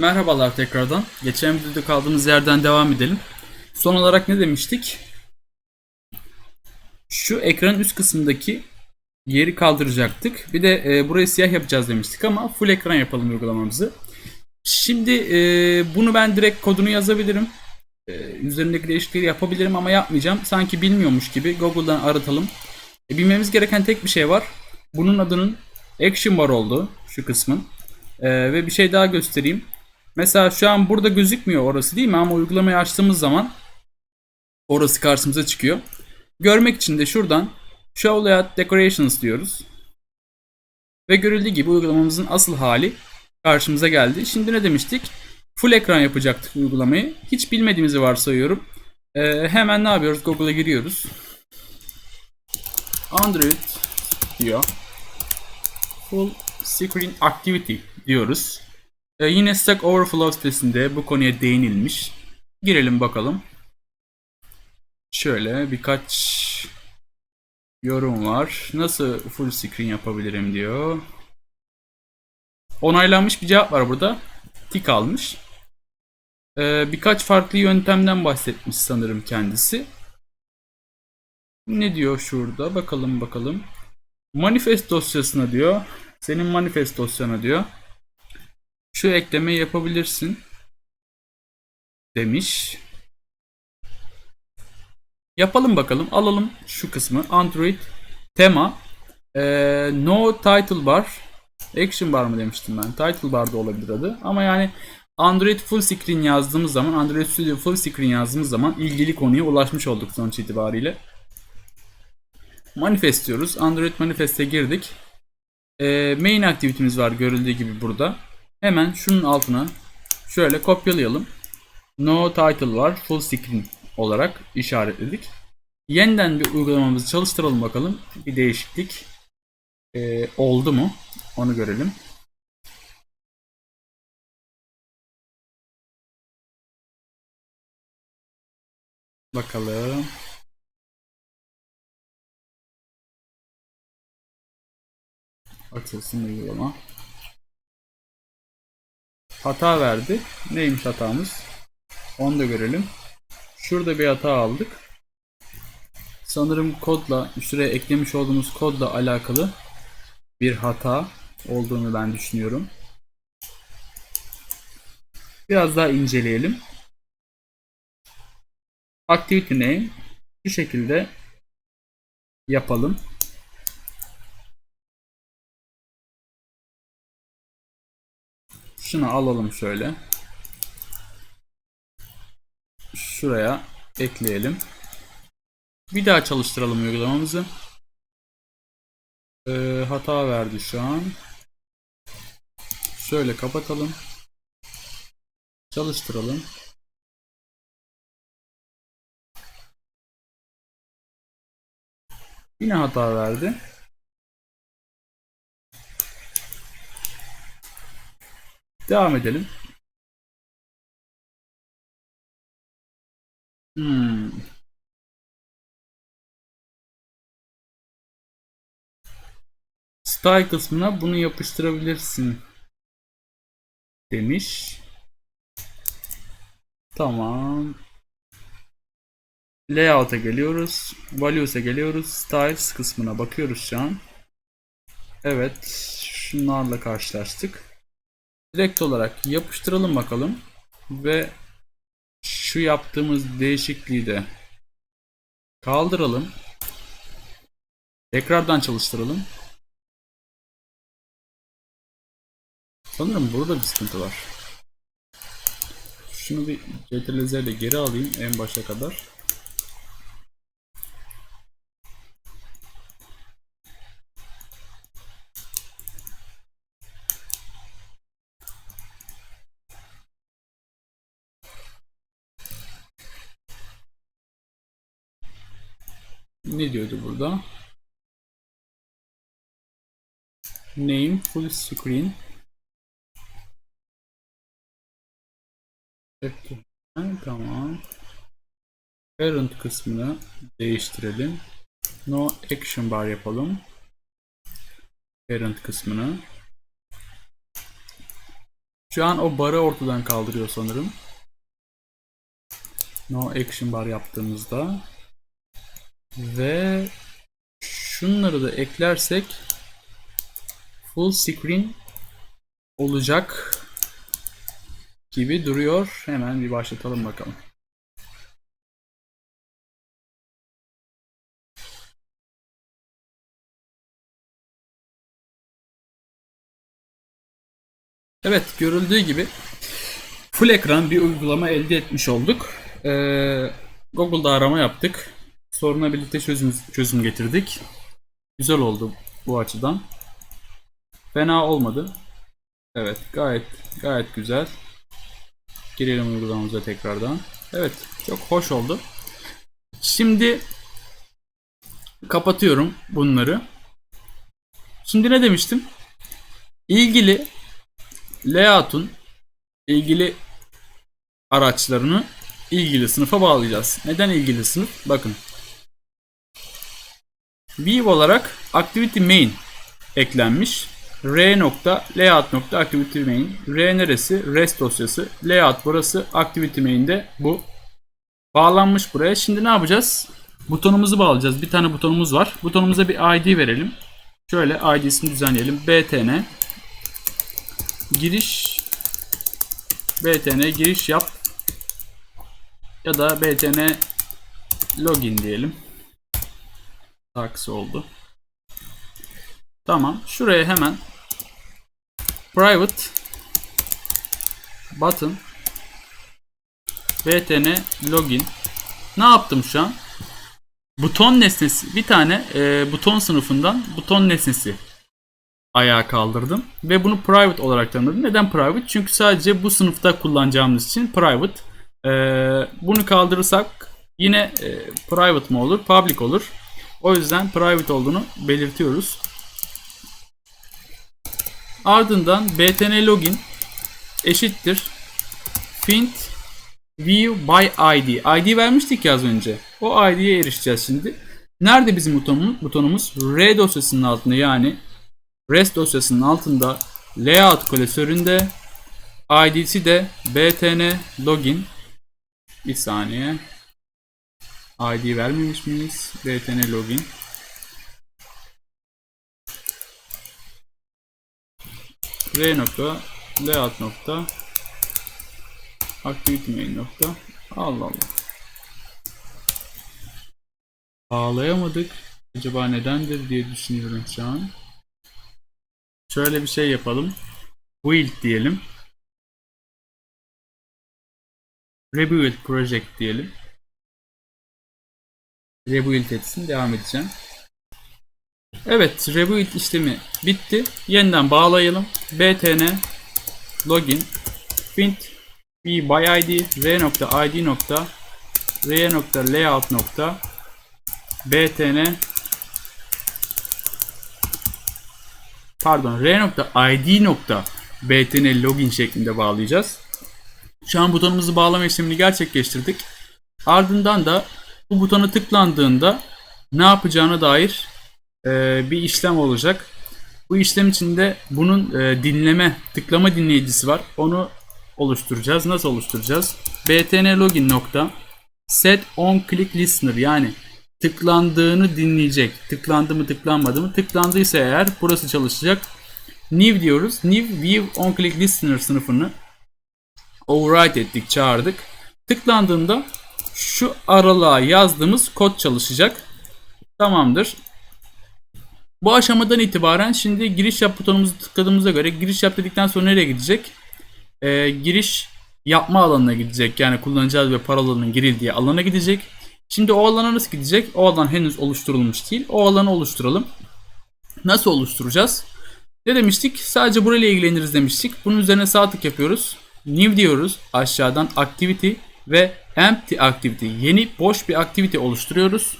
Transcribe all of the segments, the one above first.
Merhabalar tekrardan. Geçen videoda kaldığımız yerden devam edelim. Son olarak ne demiştik? Şu ekranın üst kısmındaki yeri kaldıracaktık. Bir de e, burayı siyah yapacağız demiştik ama full ekran yapalım uygulamamızı. Şimdi e, bunu ben direkt kodunu yazabilirim. E, üzerindeki değişiklikleri yapabilirim ama yapmayacağım. Sanki bilmiyormuş gibi Google'dan aratalım. E, bilmemiz gereken tek bir şey var. Bunun adının Action Bar olduğu şu kısmın. E, ve bir şey daha göstereyim. Mesela şu an burada gözükmüyor orası değil mi? Ama uygulamayı açtığımız zaman orası karşımıza çıkıyor. Görmek için de şuradan Show Layout Decorations diyoruz. Ve görüldüğü gibi uygulamamızın asıl hali karşımıza geldi. Şimdi ne demiştik? Full ekran yapacaktık uygulamayı. Hiç bilmediğimizi varsayıyorum. Ee, hemen ne yapıyoruz? Google'a giriyoruz. Android diyor. Full Screen Activity diyoruz. Ee, yine Stack Overflow sitesinde bu konuya değinilmiş. Girelim bakalım. Şöyle birkaç yorum var. Nasıl full screen yapabilirim diyor. Onaylanmış bir cevap var burada. Tik almış. Ee, birkaç farklı yöntemden bahsetmiş sanırım kendisi. Ne diyor şurada? Bakalım bakalım. Manifest dosyasına diyor. Senin manifest dosyana diyor. Şu eklemeyi yapabilirsin. Demiş. Yapalım bakalım. Alalım şu kısmı. Android tema. Ee, no title bar. Action bar mı demiştim ben. Title bar da olabilir adı. Ama yani Android full screen yazdığımız zaman, Android Studio full screen yazdığımız zaman ilgili konuya ulaşmış olduk sonuç itibariyle. Manifest diyoruz. Android manifest'e girdik. Ee, main aktivitemiz var görüldüğü gibi burada. Hemen şunun altına şöyle kopyalayalım. No title var. Full screen olarak işaretledik. Yeniden bir uygulamamızı çalıştıralım bakalım. Bir değişiklik e, oldu mu? Onu görelim. Bakalım. Açılsın uygulama. Hata verdi. Neymiş hatamız? Onu da görelim. Şurada bir hata aldık. Sanırım kodla, şuraya eklemiş olduğumuz kodla alakalı bir hata olduğunu ben düşünüyorum. Biraz daha inceleyelim. Activity name şu şekilde yapalım. Şunu alalım şöyle. Şuraya ekleyelim. Bir daha çalıştıralım uygulamamızı. Ee, hata verdi şu an. Şöyle kapatalım. Çalıştıralım. Yine hata verdi. Devam edelim. Hmm. Style kısmına bunu yapıştırabilirsin demiş. Tamam. Layout'a geliyoruz. Values'e geliyoruz. Styles kısmına bakıyoruz şu an. Evet. Şunlarla karşılaştık. Direkt olarak yapıştıralım bakalım. Ve şu yaptığımız değişikliği de kaldıralım. Tekrardan çalıştıralım. Sanırım burada bir sıkıntı var. Şunu bir CTRL ile geri alayım en başa kadar. Ne diyordu burada? Name full screen. Ha, Tamam. Parent kısmını değiştirelim. No action bar yapalım. Parent kısmını. Şu an o barı ortadan kaldırıyor sanırım. No action bar yaptığımızda. Ve şunları da eklersek full screen olacak gibi duruyor. Hemen bir başlatalım bakalım. Evet görüldüğü gibi full ekran bir uygulama elde etmiş olduk. Ee, Google'da arama yaptık. Soruna birlikte çözüm, çözüm getirdik. Güzel oldu bu açıdan. Fena olmadı. Evet gayet gayet güzel. Girelim uygulamamıza tekrardan. Evet çok hoş oldu. Şimdi kapatıyorum bunları. Şimdi ne demiştim? İlgili layout'un ilgili araçlarını ilgili sınıfa bağlayacağız. Neden ilgili sınıf? Bakın. View olarak activity main eklenmiş. R nokta layout nokta activity main. R neresi? Rest dosyası. Layout burası. Activity main'de bu. Bağlanmış buraya. Şimdi ne yapacağız? Butonumuzu bağlayacağız. Bir tane butonumuz var. Butonumuza bir ID verelim. Şöyle ID'sini düzenleyelim. btn giriş btn giriş yap ya da btn login diyelim. Taksi oldu. Tamam. Şuraya hemen private button btn login ne yaptım şu an? Buton nesnesi bir tane e, buton sınıfından buton nesnesi ayağa kaldırdım ve bunu private olarak tanımladım. Neden private? Çünkü sadece bu sınıfta kullanacağımız için private. E, bunu kaldırırsak yine e, private mı olur, public olur. O yüzden private olduğunu belirtiyoruz. Ardından btn login eşittir find view by id. id vermiştik ya az önce. O id'ye erişeceğiz şimdi. Nerede bizim butonumuz? Butonumuz R dosyasının altında yani REST dosyasının altında layout klasöründe id'si de btn login bir saniye id vermemiş miyiz? btn login. R nokta layout nokta activity main nokta. Allah Allah. Bağlayamadık. Acaba nedendir diye düşünüyorum şu an. Şöyle bir şey yapalım. Build diyelim. Rebuild project diyelim rebuild etsin devam edeceğim Evet, rebuild işlemi bitti. Yeniden bağlayalım. btn login find v by id r nokta id nokta r nokta layout nokta btn pardon r nokta id nokta btn login şeklinde bağlayacağız. Şu an butonumuzu bağlama işlemini gerçekleştirdik. Ardından da bu butona tıklandığında ne yapacağına dair e, bir işlem olacak. Bu işlem içinde bunun e, dinleme, tıklama dinleyicisi var. Onu oluşturacağız. Nasıl oluşturacağız? btn login nokta set on click listener yani tıklandığını dinleyecek. Tıklandı mı tıklanmadı mı? Tıklandıysa eğer burası çalışacak. New diyoruz. New view on click listener sınıfını override ettik, çağırdık. Tıklandığında şu aralığa yazdığımız kod çalışacak. Tamamdır. Bu aşamadan itibaren şimdi giriş yap butonumuzu tıkladığımıza göre giriş yap dedikten sonra nereye gidecek? Ee, giriş yapma alanına gidecek. Yani kullanıcı adı ve parolanın girildiği alana gidecek. Şimdi o alana nasıl gidecek? O alan henüz oluşturulmuş değil. O alanı oluşturalım. Nasıl oluşturacağız? Ne demiştik? Sadece burayla ilgileniriz demiştik. Bunun üzerine sağ tık yapıyoruz. New diyoruz. Aşağıdan activity ve empty activity. Yeni boş bir activity oluşturuyoruz.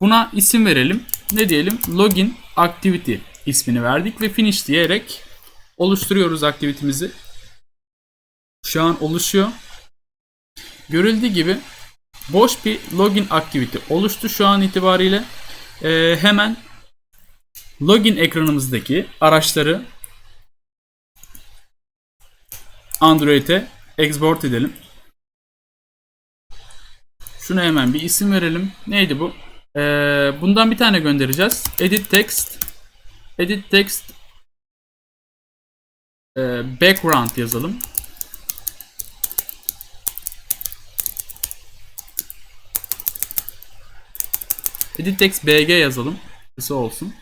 Buna isim verelim. Ne diyelim? Login activity ismini verdik ve finish diyerek oluşturuyoruz aktivitemizi. Şu an oluşuyor. Görüldüğü gibi boş bir login activity oluştu şu an itibariyle. Ee, hemen login ekranımızdaki araçları Android'e export edelim. Şuna hemen bir isim verelim. Neydi bu? Ee, bundan bir tane göndereceğiz. Edit text. Edit text. Ee, background yazalım. Edit text bg yazalım. Kısa olsun.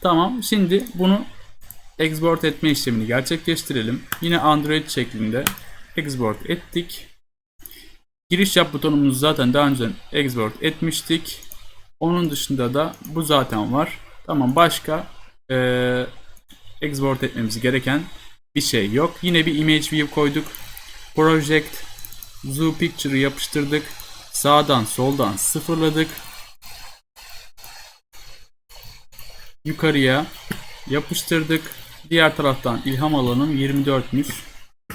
Tamam. Şimdi bunu export etme işlemini gerçekleştirelim. Yine Android şeklinde export ettik. Giriş yap butonumuzu zaten daha önce export etmiştik. Onun dışında da bu zaten var. Tamam başka eee export etmemiz gereken bir şey yok. Yine bir image view koyduk. Project Zoo Picture'ı yapıştırdık. Sağdan soldan sıfırladık. Yukarıya yapıştırdık. Diğer taraftan ilham alanım 24'müş.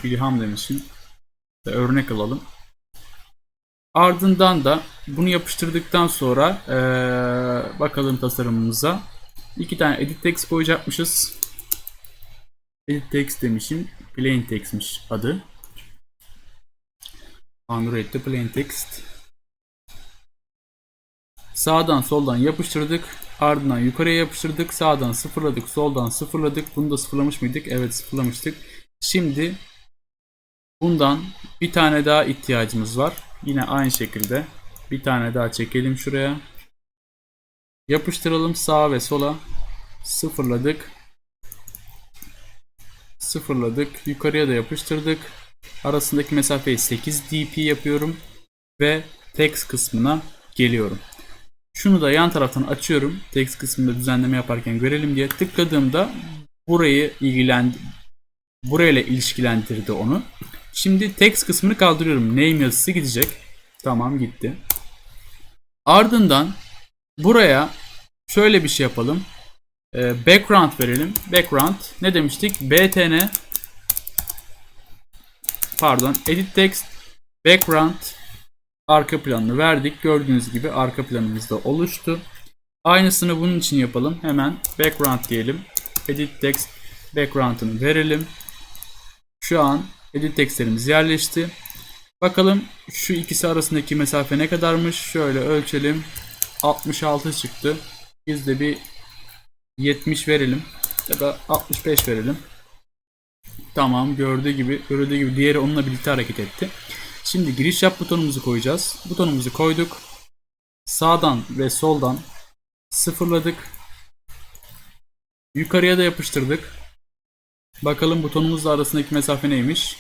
İlham demişim. Ve örnek alalım. Ardından da bunu yapıştırdıktan sonra ee, bakalım tasarımımıza. İki tane edit text koyacakmışız. Edit text demişim. Plain text'miş adı. Android'de plain text. Sağdan soldan yapıştırdık. Ardından yukarıya yapıştırdık. Sağdan sıfırladık. Soldan sıfırladık. Bunu da sıfırlamış mıydık? Evet sıfırlamıştık. Şimdi bundan bir tane daha ihtiyacımız var. Yine aynı şekilde bir tane daha çekelim şuraya. Yapıştıralım sağa ve sola. Sıfırladık. Sıfırladık. Yukarıya da yapıştırdık. Arasındaki mesafeyi 8 dp yapıyorum. Ve text kısmına geliyorum. Şunu da yan taraftan açıyorum. Text kısmında düzenleme yaparken görelim diye tıkladığımda burayı ilgilen burayla ilişkilendirdi onu. Şimdi text kısmını kaldırıyorum. Name yazısı gidecek. Tamam gitti. Ardından buraya şöyle bir şey yapalım. Ee, background verelim. Background ne demiştik? btn pardon edit text background arka planını verdik. Gördüğünüz gibi arka planımız da oluştu. Aynısını bunun için yapalım. Hemen background diyelim. Edit text background'ını verelim. Şu an edit textlerimiz yerleşti. Bakalım şu ikisi arasındaki mesafe ne kadarmış? Şöyle ölçelim. 66 çıktı. Biz de bir 70 verelim. Ya da 65 verelim. Tamam gördüğü gibi gördüğü gibi diğeri onunla birlikte hareket etti. Şimdi giriş yap butonumuzu koyacağız. Butonumuzu koyduk. Sağdan ve soldan sıfırladık. Yukarıya da yapıştırdık. Bakalım butonumuzla arasındaki mesafe neymiş?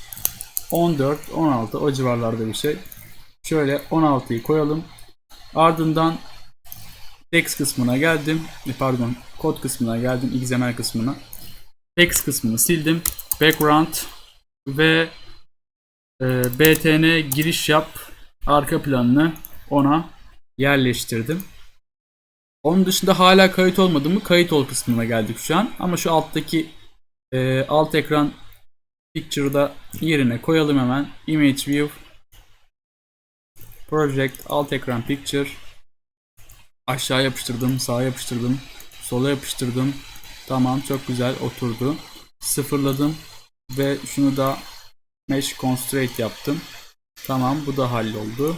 14, 16 o civarlarda bir şey. Şöyle 16'yı koyalım. Ardından text kısmına geldim. E, Pardon, kod kısmına geldim. XML kısmına. Text kısmını sildim. Background ve e, btn giriş yap arka planını ona yerleştirdim. Onun dışında hala kayıt olmadı mı? Kayıt ol kısmına geldik şu an. Ama şu alttaki e, alt ekran picture'da yerine koyalım hemen. Image view project alt ekran picture aşağı yapıştırdım, sağa yapıştırdım, sola yapıştırdım. Tamam çok güzel oturdu. Sıfırladım ve şunu da mesh constraint yaptım. Tamam bu da halloldu.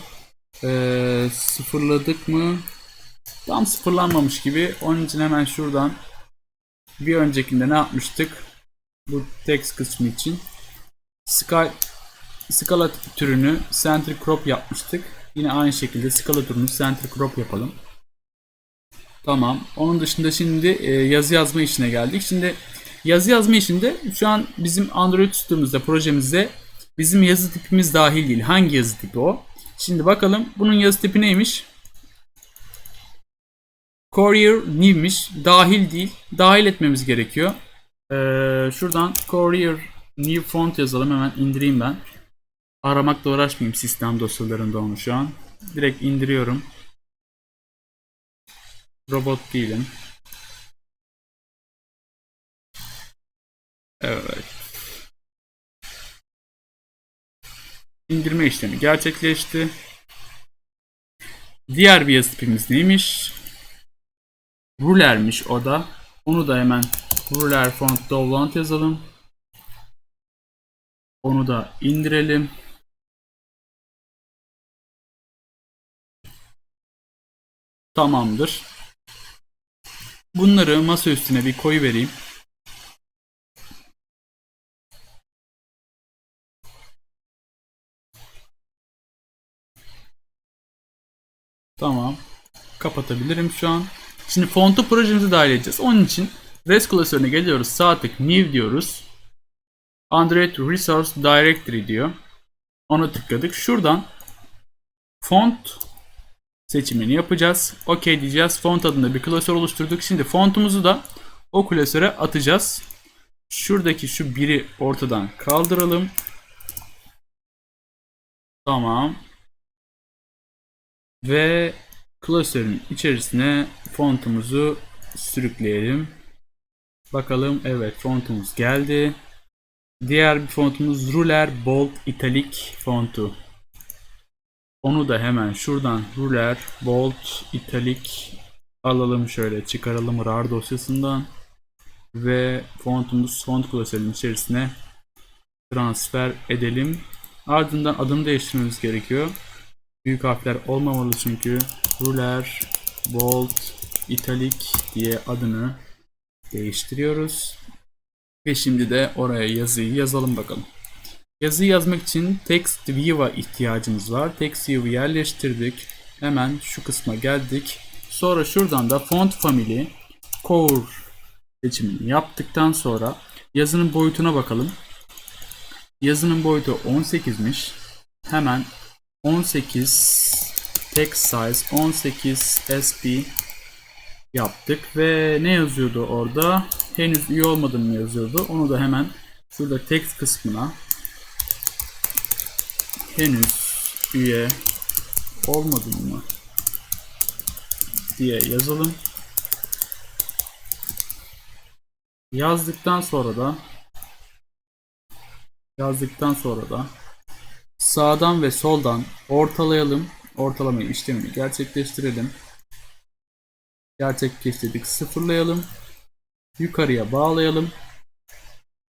Ee, sıfırladık mı? Tam sıfırlanmamış gibi. Onun için hemen şuradan bir öncekinde ne yapmıştık? Bu text kısmı için Scala, Scala türünü center crop yapmıştık. Yine aynı şekilde Scala türünü center crop yapalım. Tamam. Onun dışında şimdi e, yazı yazma işine geldik. Şimdi yazı yazma işinde şu an bizim Android sistemimizde, projemizde bizim yazı tipimiz dahil değil. Hangi yazı tipi o? Şimdi bakalım bunun yazı tipi neymiş? Courier new'miş. Dahil değil. Dahil etmemiz gerekiyor. Ee, şuradan Courier new font yazalım. Hemen indireyim ben. Aramakla uğraşmayayım sistem dosyalarında onu şu an. Direkt indiriyorum. Robot değilim. Evet. İndirme işlemi gerçekleşti. Diğer bir yazı tipimiz neymiş? Ruler'miş o da. Onu da hemen Ruler font download yazalım. Onu da indirelim. Tamamdır. Bunları masa üstüne bir koy vereyim. Tamam. Kapatabilirim şu an. Şimdi fontu projemize dahil edeceğiz. Onun için REST klasörüne geliyoruz. Sağ tık new diyoruz. Android Resource Directory diyor. Ona tıkladık. Şuradan font seçimini yapacağız. OK diyeceğiz. Font adında bir klasör oluşturduk. Şimdi fontumuzu da o klasöre atacağız. Şuradaki şu biri ortadan kaldıralım. Tamam. Ve klasörün içerisine fontumuzu sürükleyelim. Bakalım evet fontumuz geldi. Diğer bir fontumuz Ruler Bold Italic fontu. Onu da hemen şuradan Ruler Bold Italic alalım şöyle çıkaralım RAR dosyasından ve fontumuz font klasörünün içerisine transfer edelim. Ardından adını değiştirmemiz gerekiyor. Büyük harfler olmamalı çünkü Ruler Bold Italic diye adını değiştiriyoruz. Ve şimdi de oraya yazıyı yazalım bakalım. Yazıyı yazmak için Text View'a ihtiyacımız var. Text View'u yerleştirdik. Hemen şu kısma geldik. Sonra şuradan da Font Family Core seçimini yaptıktan sonra yazının boyutuna bakalım. Yazının boyutu 18'miş. Hemen 18 text size 18 sp yaptık ve ne yazıyordu orada? Henüz üye olmadım mı yazıyordu. Onu da hemen şurada text kısmına henüz üye olmadım mı diye yazalım. Yazdıktan sonra da yazdıktan sonra da sağdan ve soldan ortalayalım. Ortalama işlemini gerçekleştirelim. Gerçekleştirdik. Sıfırlayalım. Yukarıya bağlayalım.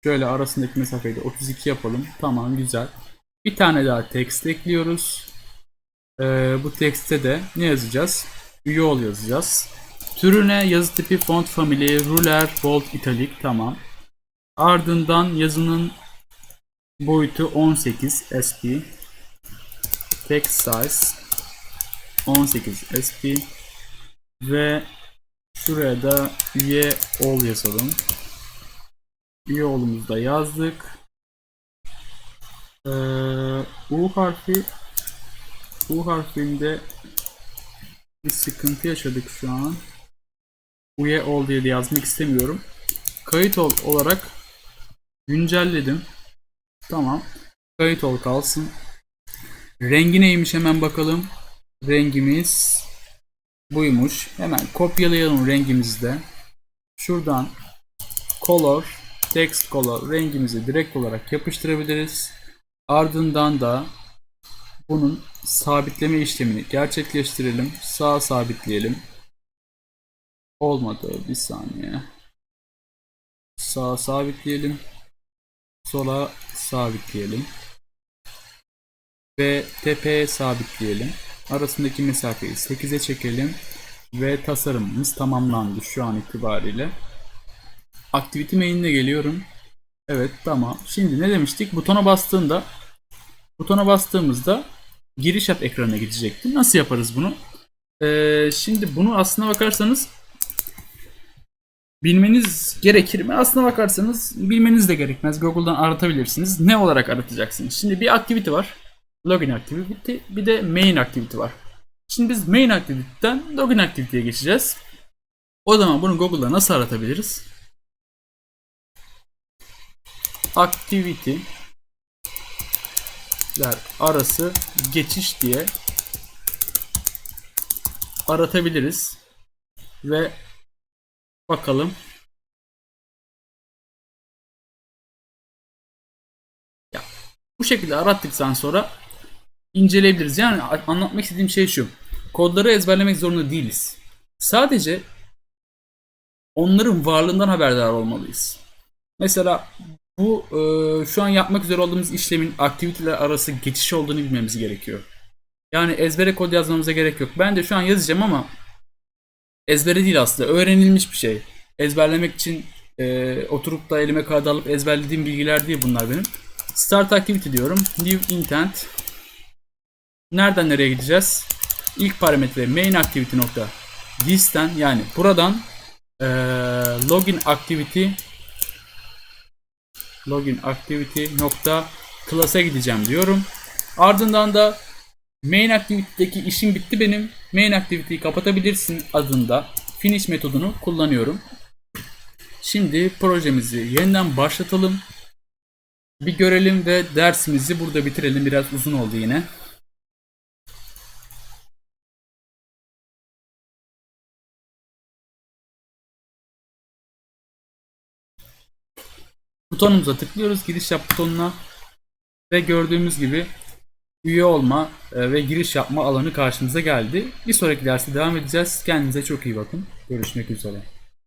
Şöyle arasındaki mesafeyi de 32 yapalım. Tamam güzel. Bir tane daha text ekliyoruz. Ee, bu text'te de ne yazacağız? Üye ol yazacağız. Türüne yazı tipi font family ruler bold italic tamam. Ardından yazının boyutu 18 sp. Text size 18 sp ve şuraya da üye ol yazalım. Üye olumuzu da yazdık. Ee, U harfi U harfinde bir sıkıntı yaşadık şu an. Üye ol diye de yazmak istemiyorum. Kayıt ol olarak güncelledim. Tamam. Kayıt ol kalsın. Rengi neymiş hemen bakalım. Rengimiz buymuş. Hemen kopyalayalım rengimizi de. Şuradan color, text color rengimizi direkt olarak yapıştırabiliriz. Ardından da bunun sabitleme işlemini gerçekleştirelim. Sağa sabitleyelim. Olmadı. Bir saniye. Sağa sabitleyelim. Sola sabitleyelim. Ve tepeye sabitleyelim. Arasındaki mesafeyi 8'e çekelim. Ve tasarımımız tamamlandı şu an itibariyle. Activity main'ine geliyorum. Evet tamam. Şimdi ne demiştik? Butona bastığında butona bastığımızda giriş yap ekranına gidecekti. Nasıl yaparız bunu? Ee, şimdi bunu aslına bakarsanız bilmeniz gerekir mi? Aslına bakarsanız bilmeniz de gerekmez. Google'dan aratabilirsiniz. Ne olarak aratacaksınız? Şimdi bir activity var. Login activity. Bir de main activity var. Şimdi biz main activity'den login activity'ye geçeceğiz. O zaman bunu Google'da nasıl aratabiliriz? Activity arası geçiş diye aratabiliriz. Ve bakalım bu şekilde arattıktan sonra inceleyebiliriz. Yani anlatmak istediğim şey şu. Kodları ezberlemek zorunda değiliz. Sadece onların varlığından haberdar olmalıyız. Mesela bu e, şu an yapmak üzere olduğumuz işlemin aktiviteler arası geçiş olduğunu bilmemiz gerekiyor. Yani ezbere kod yazmamıza gerek yok. Ben de şu an yazacağım ama ezbere değil aslında. Öğrenilmiş bir şey. Ezberlemek için e, oturup da elime kağıt alıp ezberlediğim bilgiler değil bunlar benim. Start activity diyorum. New intent. Nereden nereye gideceğiz? İlk parametre main activity nokta this'ten yani buradan e, login activity login activity nokta class'a gideceğim diyorum. Ardından da main activity'deki işim bitti benim. Main activity'yi kapatabilirsin adında finish metodunu kullanıyorum. Şimdi projemizi yeniden başlatalım. Bir görelim ve dersimizi burada bitirelim. Biraz uzun oldu yine. Butonumuza tıklıyoruz. Giriş yap butonuna. Ve gördüğümüz gibi üye olma e, ve giriş yapma alanı karşımıza geldi. Bir sonraki derste devam edeceğiz. Kendinize çok iyi bakın. Görüşmek üzere.